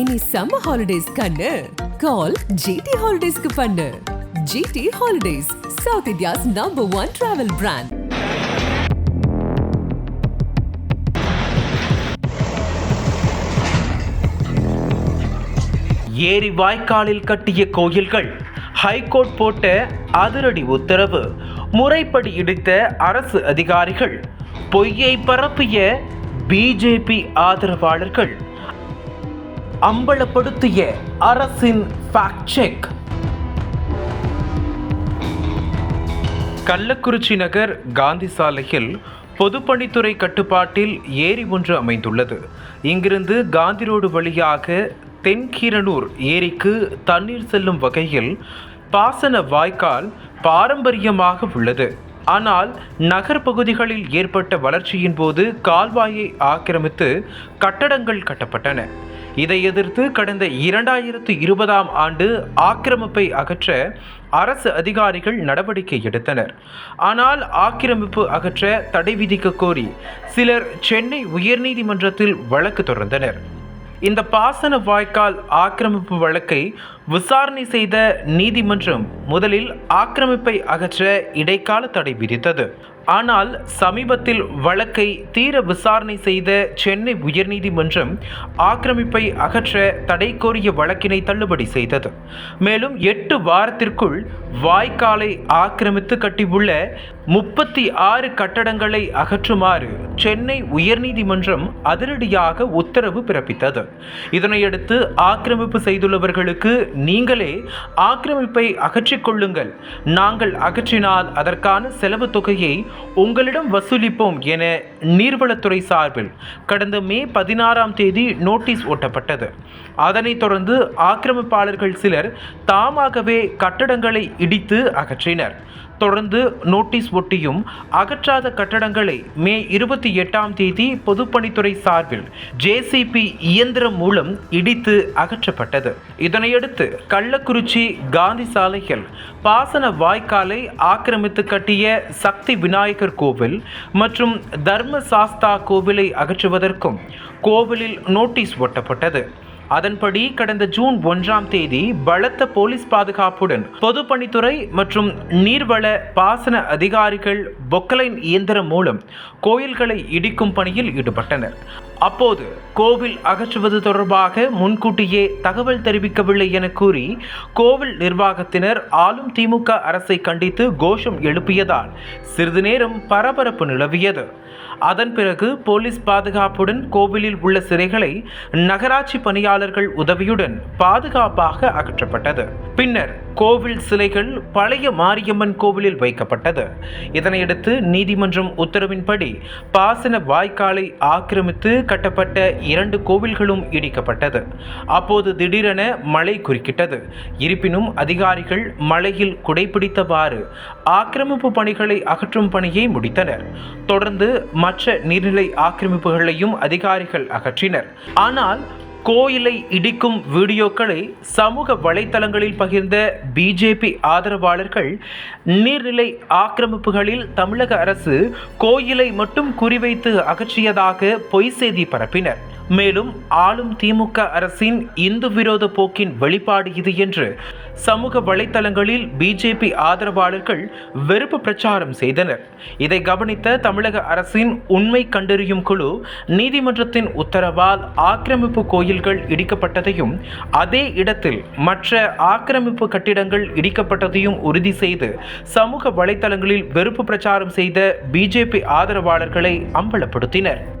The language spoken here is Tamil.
இனி சம்மர் ஹாலிடேஸ் கண்ணு. கால் ஜிடி ஹாலிடேஸ்க்கு பண்ணு. GT holidays south India's number one travel brand ஏரி வாய்க்காலில் கட்டிய கோயில்கள் ஹைகோர்ட் போட்ட அதிரடி உத்தரவு முறைப்படி இடித்த அரசு அதிகாரிகள் பொய்யை பரப்பிய பிஜேபி ஆதரவாளர்கள் அம்பலப்படுத்திய அரசின் ஃபேக்ட் செக் கள்ளக்குறிச்சி நகர் காந்தி சாலையில் பொதுப்பணித்துறை கட்டுப்பாட்டில் ஏரி ஒன்று அமைந்துள்ளது. இங்கிருந்து காந்தி ரோடு வழியாக தென்கீரனூர் ஏரிக்கு தண்ணீர் செல்லும் வகையில் பாசன வாய்க்கால் பாரம்பரியமாக உள்ளது. ஆனால் நகர் பகுதிகளில் ஏற்பட்ட வளர்ச்சியின் போது கால்வாயை ஆக்கிரமித்து கட்டடங்கள் கட்டப்பட்டன. இதை எதிர்த்து கடந்த இரண்டாயிரத்து இருபதாம் ஆண்டு ஆக்கிரமிப்பை அகற்ற அரசு அதிகாரிகள் நடவடிக்கை எடுத்தனர். ஆனால் ஆக்கிரமிப்பு அகற்ற தடை விதிக்க கோரி சிலர் சென்னை உயர்நீதிமன்றத்தில் வழக்கு தொடர்ந்தனர். இந்த பாசன வாய்க்கால் ஆக்கிரமிப்பு வழக்கை விசாரணை செய்த நீதிமன்றம் முதலில் ஆக்கிரமிப்பை அகற்ற இடைக்கால தடை விதித்தது. ஆனால் சமீபத்தில் வழக்கை தீர விசாரணை செய்த சென்னை உயர்நீதிமன்றம் ஆக்கிரமிப்பை அகற்ற தடை கோரிய வழக்கினை தள்ளுபடி செய்தது. மேலும் எட்டு வாரத்திற்குள் வாய்க்காலை ஆக்கிரமித்து கட்டியுள்ள முப்பத்தி ஆறு கட்டடங்களை அகற்றுமாறு சென்னை உயர்நீதிமன்றம் அதிரடியாக உத்தரவு பிறப்பித்தது. இதனையடுத்து ஆக்கிரமிப்பு செய்துள்ளவர்களுக்கு நீங்களே ஆக்கிரமிப்பை அகற்றிக்கொள்ளுங்கள் நாங்கள் அகற்றினால் அதற்கான செலவு தொகையை உங்களிடம் வசூலிப்போம் என நீர்வளத்துறை சார்பில் கடந்த மே பதினாறாம் தேதி நோட்டீஸ் ஒட்டப்பட்டது. அதனைத் தொடர்ந்து ஆக்கிரமிப்பாளர்கள் சிலர் தாமாகவே கட்டடங்களை இடித்து அகற்றினர். தொடர்ந்து நோட்டீஸ் ஒட்டியும் அகற்றாத கட்டடங்களை மே இருபத்தி எட்டாம் தேதி பொதுப்பணித்துறை சார்பில் ஜேசிபி இயந்திரம் மூலம் இடித்து அகற்றப்பட்டது. இதனையடுத்து கள்ளக்குறிச்சி காந்தி சாலையில் பாசன வாய்க்காலை ஆக்கிரமித்து கட்டிய சக்தி விநாயகர் கோவில் மற்றும் தர்ம சாஸ்தா கோவிலை அகற்றுவதற்கும் கோவிலில் நோட்டீஸ் ஒட்டப்பட்டது. அதன்படி கடந்த ஜூன் ஒன்றாம் தேதி பலத்த போலீஸ் பாதுகாப்புடன் பொதுப்பணித்துறை மற்றும் நீர்வள பாசன அதிகாரிகள் பொக்கலைன் இயந்திரம் மூலம் கோயில்களை இடிக்கும் பணியில் ஈடுபட்டனர். அப்போது கோவில் அகற்றுவது தொடர்பாக முன்கூட்டியே தகவல் தெரிவிக்கவில்லை என கூறி கோவில் நிர்வாகத்தினர் ஆளும் திமுக அரசை கண்டித்து கோஷம் எழுப்பியதால் சிறிது நேரம் பரபரப்பு நிலவியது. அதன் பிறகு போலீஸ் பாதுகாப்புடன் கோவிலில் உள்ள சிறைகளை நகராட்சி பணியாளர்கள் உதவியுடன் பாதுகாப்பாக அகற்றப்பட்டது. பின்னர் கோவில் சிலைகள் பழைய மாரியம்மன் கோவிலில் வைக்கப்பட்டது. இதனையடுத்து நீதிமன்றம் உத்தரவின்படி பாசன வாய்க்காலை ஆக்கிரமித்து கட்டப்பட்ட இரண்டு கோவில்களும் இடிக்கப்பட்டது. அப்போது திடீரென மழை குறுக்கிட்டது. இருப்பினும் அதிகாரிகள் மழையில் குடைபிடித்தவாறு ஆக்கிரமிப்பு பணிகளை அகற்றும் பணியை முடித்தனர். தொடர்ந்து மற்ற நீர்நிலை ஆக்கிரமிப்புகளையும் அதிகாரிகள் அகற்றினர். ஆனால் கோயிலை இடிக்கும் வீடியோக்களை சமூக வலைத்தளங்களில் பகிர்ந்த பிஜேபி ஆதரவாளர்கள் நீர்நிலை ஆக்கிரமிப்புகளில் தமிழக அரசு கோயிலை மட்டும் குறிவைத்து அகற்றியதாக பொய் செய்தி பரப்பினர். மேலும் ஆளும் திமுக அரசின் இந்து விரோத போக்கின் வெளிப்பாடு இது என்று சமூக வலைத்தளங்களில் பிஜேபி ஆதரவாளர்கள் வெறுப்பு பிரச்சாரம் செய்தனர். இதை கவனித்த தமிழக அரசின் உண்மை கண்டறியும் குழு நீதிமன்றத்தின் உத்தரவால் ஆக்கிரமிப்பு கோயில்கள் இடிக்கப்பட்டதையும் அதே இடத்தில் மற்ற ஆக்கிரமிப்பு கட்டிடங்கள் இடிக்கப்பட்டதையும் உறுதி செய்து சமூக வலைத்தளங்களில் வெறுப்பு பிரச்சாரம் செய்த பிஜேபி ஆதரவாளர்களை அம்பலப்படுத்தினர்.